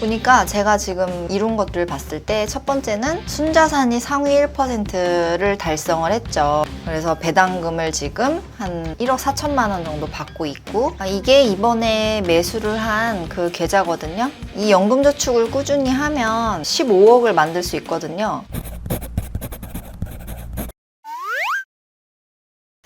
보니까 제가 지금 이룬 것들을 봤을 때 첫 번째는 순자산이 상위 1%를 달성을 했죠. 그래서 배당금을 지금 한 1억 4천만 원 정도 받고 있고 아, 이게 이번에 매수를 한 그 계좌거든요. 이 연금저축을 꾸준히 하면 15억을 만들 수 있거든요.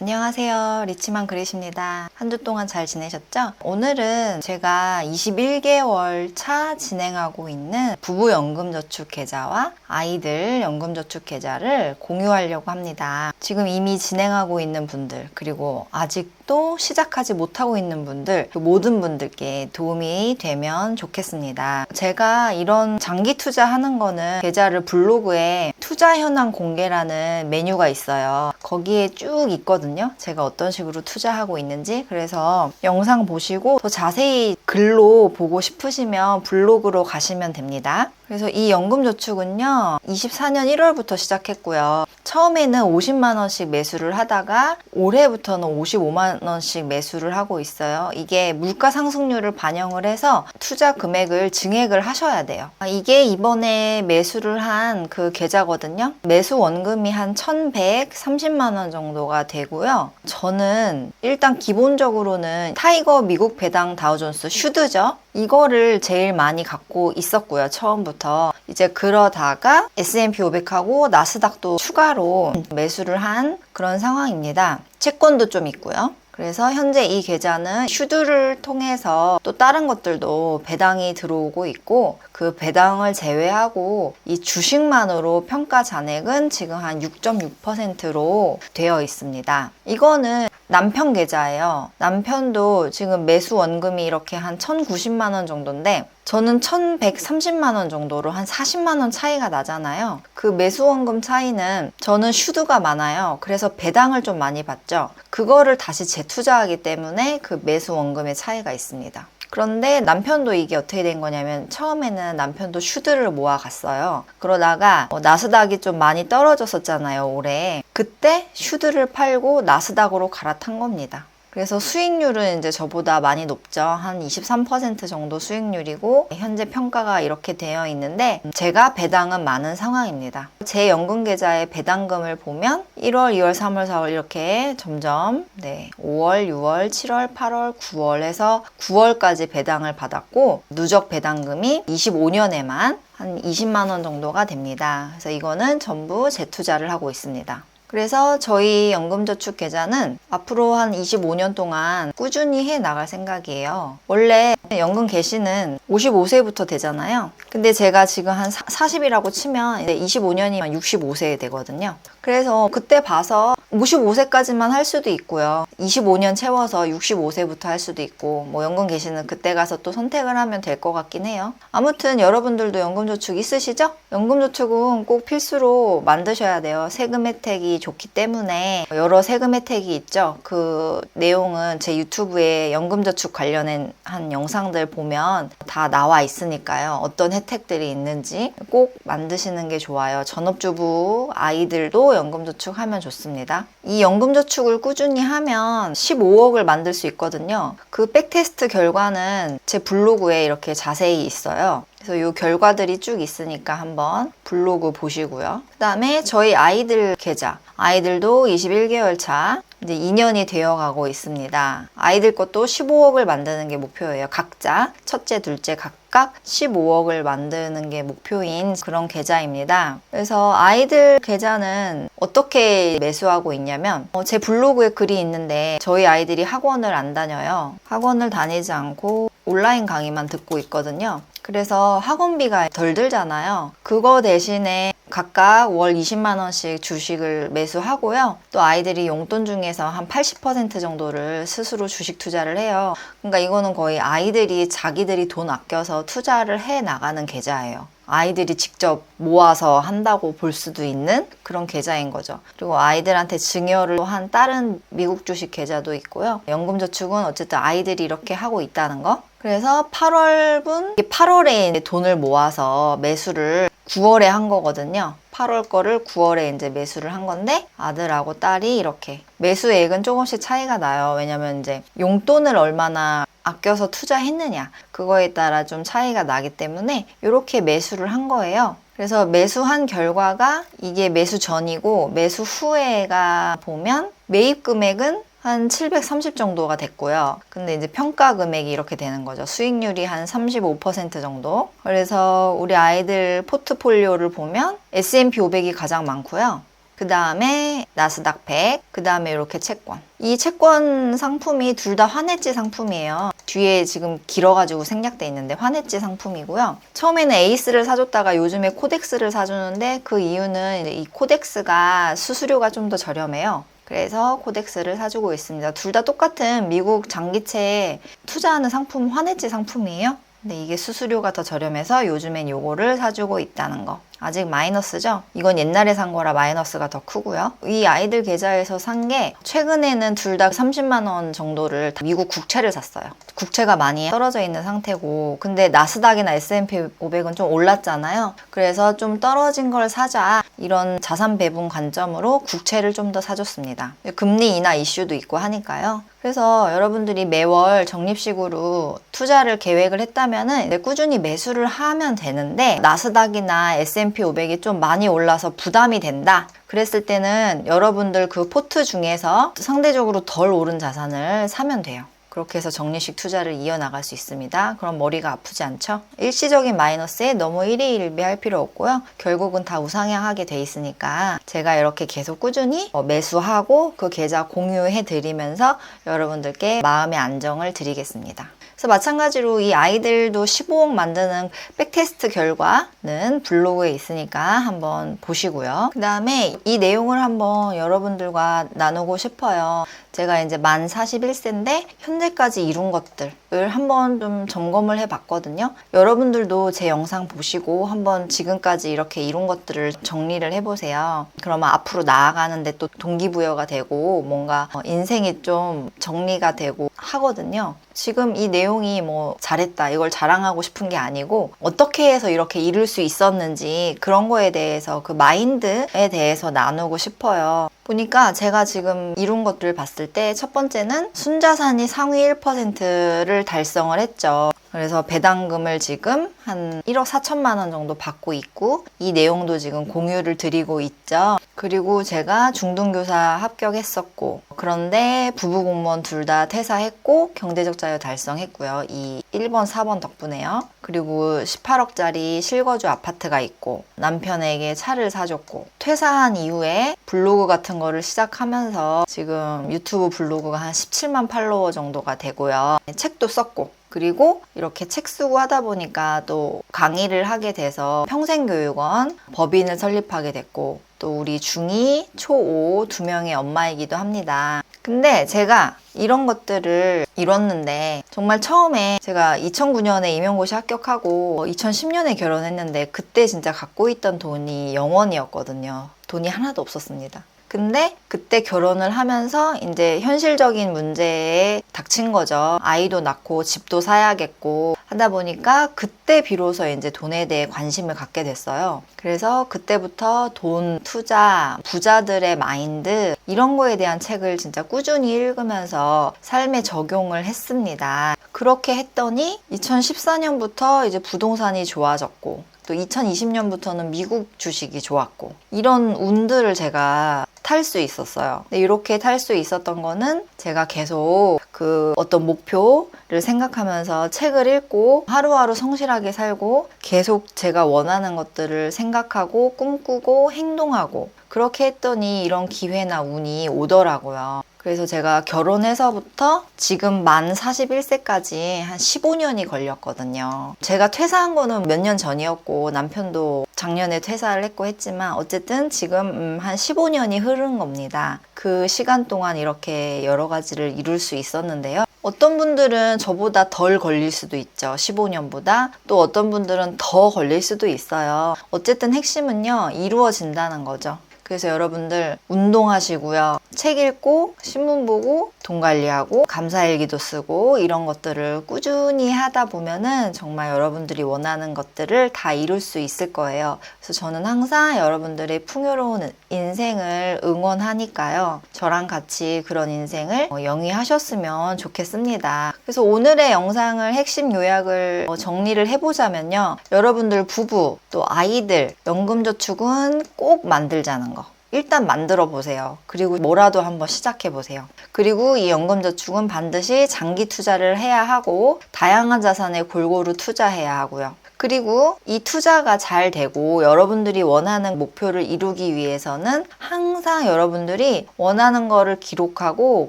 안녕하세요. 리치만 그릿입니다. 한 주 동안 잘 지내셨죠? 오늘은 제가 21개월 차 진행하고 있는 부부 연금저축 계좌와 아이들 연금저축 계좌를 공유하려고 합니다. 지금 이미 진행하고 있는 분들, 그리고 아직도 시작하지 못하고 있는 분들, 그 모든 분들께 도움이 되면 좋겠습니다. 제가 이런 장기 투자하는 거는 계좌를 블로그에 투자 현황 공개라는 메뉴가 있어요. 거기에 쭉 있거든요. 제가 어떤 식으로 투자하고 있는지. 그래서 영상 보시고 더 자세히 글로 보고 싶으시면 블로그로 가시면 됩니다. 그래서 이 연금저축은요, 24년 1월부터 시작했고요. 처음에는 50만 원씩 매수를 하다가 올해부터는 55만 원씩 매수를 하고 있어요. 이게 물가 상승률을 반영을 해서 투자 금액을 증액을 하셔야 돼요. 아, 이게 이번에 매수를 한 그 계좌거든요. 매수 원금이 한 1130만 원 정도가 되고요. 저는 일단 기본적으로는 타이거 미국 배당 다우존스 슈드죠. 이거를 제일 많이 갖고 있었고요. 처음부터. 이제 그러다가 S&P 500하고 나스닥도 추가로 매수를 한 그런 상황입니다. 채권도 좀 있고요. 그래서 현재 이 계좌는 슈드를 통해서 또 다른 것들도 배당이 들어오고 있고 그 배당을 제외하고 이 주식만으로 평가 잔액은 지금 한 6.6%로 되어 있습니다. 이거는 남편 계좌예요. 남편도 지금 매수 원금이 이렇게 한 1,090만 원 정도인데 저는 1,130만 원 정도로 한 40만 원 차이가 나잖아요. 그 매수 원금 차이는 저는 슈드가 많아요. 그래서 배당을 좀 많이 받죠. 그거를 다시 재투자하기 때문에 그 매수 원금의 차이가 있습니다. 그런데 남편도 이게 어떻게 된 거냐면 처음에는 남편도 슈드를 모아갔어요. 그러다가 어, 나스닥이 좀 많이 떨어졌었잖아요, 올해. 그때 슈드를 팔고 나스닥으로 갈아탄 겁니다. 그래서 수익률은 이제 저보다 많이 높죠. 한 23% 정도 수익률이고 현재 평가가 이렇게 되어 있는데 제가 배당은 많은 상황입니다. 제 연금 계좌의 배당금을 보면 1월, 2월, 3월, 4월 이렇게 점점 네, 5월, 6월, 7월, 8월, 9월 에서 9월까지 배당을 받았고 누적 배당금이 25년에만 한 20만 원 정도가 됩니다. 그래서 이거는 전부 재투자를 하고 있습니다. 그래서 저희 연금저축 계좌는 앞으로 한 25년 동안 꾸준히 해 나갈 생각이에요. 원래 연금 개시는 55세부터 되잖아요. 근데 제가 지금 한 40이라고 치면 이제 25년이면 65세 되거든요. 그래서 그때 봐서 55세까지만 할 수도 있고요. 25년 채워서 65세부터 할 수도 있고, 뭐 연금 계시는 그때 가서 또 선택을 하면 될 것 같긴 해요. 아무튼 여러분들도 연금저축 있으시죠? 연금저축은 꼭 필수로 만드셔야 돼요. 세금 혜택이 좋기 때문에 여러 세금 혜택이 있죠. 그 내용은 제 유튜브에 연금저축 관련한 한 영상들 보면 다 나와 있으니까요. 어떤 혜택들이 있는지 꼭 만드시는 게 좋아요. 전업주부 아이들도 연금저축 하면 좋습니 다. 이 연금저축을 꾸준히 하면 15억을 만들 수 있거든요. 그 백테스트 결과는 제 블로그에 이렇게 자세히 있어요. 그래서 이 결과들이 쭉 있으니까 한번 블로그 보시고요. 그 다음에 저희 아이들 계좌. 아이들도 21개월 차 이제 2년이 되어 가고 있습니다. 아이들 것도 15억을 만드는 게 목표예요. 각자. 첫째, 둘째 각각 15억을 만드는 게 목표인 그런 계좌입니다. 그래서 아이들 계좌는 어떻게 매수하고 있냐면 어, 제 블로그에 글이 있는데 저희 아이들이 학원을 안 다녀요. 학원을 다니지 않고 온라인 강의만 듣고 있거든요. 그래서 학원비가 덜 들잖아요. 그거 대신에 각각 월 20만 원씩 주식을 매수하고요. 또 아이들이 용돈 중에서 한 80% 정도를 스스로 주식 투자를 해요. 그러니까 이거는 거의 아이들이 자기들이 돈 아껴서 투자를 해 나가는 계좌예요. 아이들이 직접 모아서 한다고 볼 수도 있는 그런 계좌인 거죠. 그리고 아이들한테 증여를 한 다른 미국 주식 계좌도 있고요. 연금저축은 어쨌든 아이들이 이렇게 하고 있다는 거. 그래서 8월분, 8월에 돈을 모아서 매수를 9월에 한 거거든요. 8월 거를 9월에 이제 매수를 한 건데 아들하고 딸이 이렇게 매수액은 조금씩 차이가 나요. 왜냐면 이제 용돈을 얼마나 아껴서 투자했느냐 그거에 따라 좀 차이가 나기 때문에 이렇게 매수를 한 거예요. 그래서 매수한 결과가 이게 매수 전이고 매수 후에가 보면 매입 금액은 한 730 정도가 됐고요. 근데 이제 평가 금액이 이렇게 되는 거죠. 수익률이 한 35% 정도. 그래서 우리 아이들 포트폴리오를 보면 S&P 500이 가장 많고요. 그 다음에 나스닥 100, 그 다음에 이렇게 채권. 이 채권 상품이 둘 다 환해지 상품이에요. 뒤에 지금 길어가지고 생략돼 있는데 환해지 상품이고요. 처음에는 에이스를 사줬다가 요즘에 코덱스를 사주는데 그 이유는 이 코덱스가 수수료가 좀 더 저렴해요. 그래서 코덱스를 사주고 있습니다. 둘 다 똑같은 미국 장기채에 투자하는 상품 환해지 상품이에요. 근데 이게 수수료가 더 저렴해서 요즘엔 요거를 사주고 있다는 거. 아직 마이너스죠? 이건 옛날에 산 거라 마이너스가 더 크고요. 이 아이들 계좌에서 산 게 최근에는 둘 다 30만 원 정도를 다 미국 국채를 샀어요. 국채가 많이 떨어져 있는 상태고 근데 나스닥이나 S&P 500은 좀 올랐잖아요. 그래서 좀 떨어진 걸 사자 이런 자산 배분 관점으로 국채를 좀 더 사줬습니다. 금리 인하 이슈도 있고 하니까요. 그래서 여러분들이 매월 적립식으로 투자를 계획을 했다면은 꾸준히 매수를 하면 되는데 나스닥이나 S&P 500이 좀 많이 올라서 부담이 된다. 그랬을 때는 여러분들 그 포트 중에서 상대적으로 덜 오른 자산을 사면 돼요. 그렇게 해서 적립식 투자를 이어나갈 수 있습니다. 그럼 머리가 아프지 않죠? 일시적인 마이너스에 너무 일희일비할 필요 없고요. 결국은 다 우상향하게 돼 있으니까 제가 이렇게 계속 꾸준히 어, 매수하고 그 계좌 공유해 드리면서 여러분들께 마음의 안정을 드리겠습니다. 그래서 마찬가지로 이 아이들도 15억 만드는 백테스트 결과는 블로그에 있으니까 한번 보시고요. 그 다음에 이 내용을 한번 여러분들과 나누고 싶어요. 제가 이제 만 41세인데 현재까지 이룬 것들을 한번 좀 점검을 해 봤거든요. 여러분들도 제 영상 보시고 한번 지금까지 이렇게 이룬 것들을 정리를 해 보세요. 그러면 앞으로 나아가는데 또 동기부여가 되고 뭔가 어, 인생이 좀 정리가 되고 하거든요. 지금 이 내용이 뭐 잘했다 이걸 자랑하고 싶은 게 아니고 어떻게 해서 이렇게 이룰 수 있었는지 그런 거에 대해서 그 마인드에 대해서 나누고 싶어요. 보니까 제가 지금 이룬 것들을 봤을 때 첫 번째는 순자산이 상위 1%를 달성을 했죠. 그래서 배당금을 지금 한 1억 4천만 원 정도 받고 있고 이 내용도 지금 공유를 드리고 있죠. 그리고 제가 중등교사 합격했었고 그런데 부부 공무원 둘 다 퇴사했고 경제적 자유 달성했고요. 이 1번, 4번 덕분에요. 그리고 18억짜리 실거주 아파트가 있고 남편에게 차를 사줬고 퇴사한 이후에 블로그 같은 거를 시작하면서 지금 유튜브 블로그가 한 17만 팔로워 정도가 되고요. 책도 썼고 그리고 이렇게 책 쓰고 하다 보니까 또 강의를 하게 돼서 평생교육원 법인을 설립하게 됐고 또 우리 중2, 초5 두 명의 엄마이기도 합니다. 근데 제가 이런 것들을 이뤘는데 정말 처음에 제가 2009년에 임용고시 합격하고 2010년에 결혼했는데 그때 진짜 갖고 있던 돈이 0원이었거든요. 돈이 하나도 없었습니다. 근데 그때 결혼을 하면서 이제 현실적인 문제에 닥친 거죠. 아이도 낳고 집도 사야겠고 하다 보니까 그때 비로소 이제 돈에 대해 관심을 갖게 됐어요. 그래서 그때부터 돈, 투자, 부자들의 마인드 이런 거에 대한 책을 진짜 꾸준히 읽으면서 삶에 적용을 했습니다. 그렇게 했더니 2014년부터 이제 부동산이 좋아졌고 또 2020년부터는 미국 주식이 좋았고 이런 운들을 제가 탈 수 있었어요. 이렇게 탈 수 있었던 거는 제가 계속 그 어떤 목표를 생각하면서 책을 읽고 하루하루 성실하게 살고 계속 제가 원하는 것들을 생각하고 꿈꾸고 행동하고 그렇게 했더니 이런 기회나 운이 오더라고요. 그래서 제가 결혼해서부터 지금 만 41세까지 한 15년이 걸렸거든요. 제가 퇴사한 거는 몇 년 전이었고 남편도 작년에 퇴사를 했고 했지만 어쨌든 지금 음, 한 15년이 흐른 겁니다. 그 시간 동안 이렇게 여러 가지를 이룰 수 있었는데요. 어떤 분들은 저보다 덜 걸릴 수도 있죠. 15년보다. 또 어떤 분들은 더 걸릴 수도 있어요. 어쨌든 핵심은요, 이루어진다는 거죠. 그래서 여러분들 운동하시고요. 책 읽고 신문 보고 돈 관리하고 감사일기도 쓰고 이런 것들을 꾸준히 하다 보면은 정말 여러분들이 원하는 것들을 다 이룰 수 있을 거예요. 그래서 저는 항상 여러분들의 풍요로운 인생을 응원하니까요. 저랑 같이 그런 인생을 어, 영위하셨으면 좋겠습니다. 그래서 오늘의 영상을 핵심 요약을 어, 정리를 해보자면요. 여러분들 부부 또 아이들 연금저축은 꼭 만들자는 거. 일단 만들어 보세요. 그리고 뭐라도 한번 시작해 보세요. 그리고 이 연금저축은 반드시 장기 투자를 해야 하고 다양한 자산에 골고루 투자해야 하고요. 그리고 이 투자가 잘 되고 여러분들이 원하는 목표를 이루기 위해서는 항상 여러분들이 원하는 거를 기록하고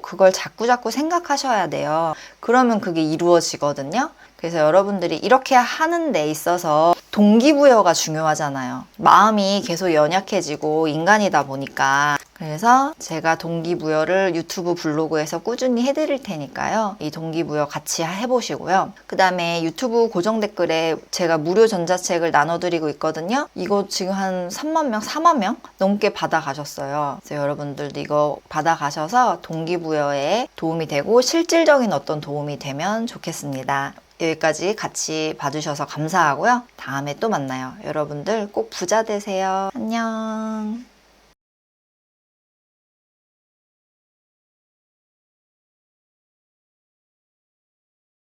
그걸 자꾸자꾸 생각하셔야 돼요. 그러면 그게 이루어지거든요. 그래서 여러분들이 이렇게 하는 데 있어서 동기부여가 중요하잖아요. 마음이 계속 연약해지고 인간이다 보니까. 그래서 제가 동기부여를 유튜브 블로그에서 꾸준히 해드릴 테니까요. 이 동기부여 같이 해보시고요. 그 다음에 유튜브 고정 댓글에 제가 무료 전자책을 나눠드리고 있거든요. 이거 지금 한 3만 명, 4만 명 넘게 받아가셨어요. 그래서 여러분들도 이거 받아가셔서 동기부여에 도움이 되고 실질적인 어떤 도움이 되면 좋겠습니다. 여기까지 같이 봐주셔서 감사하고요. 다음에 또 만나요. 여러분들 꼭 부자 되세요. 안녕.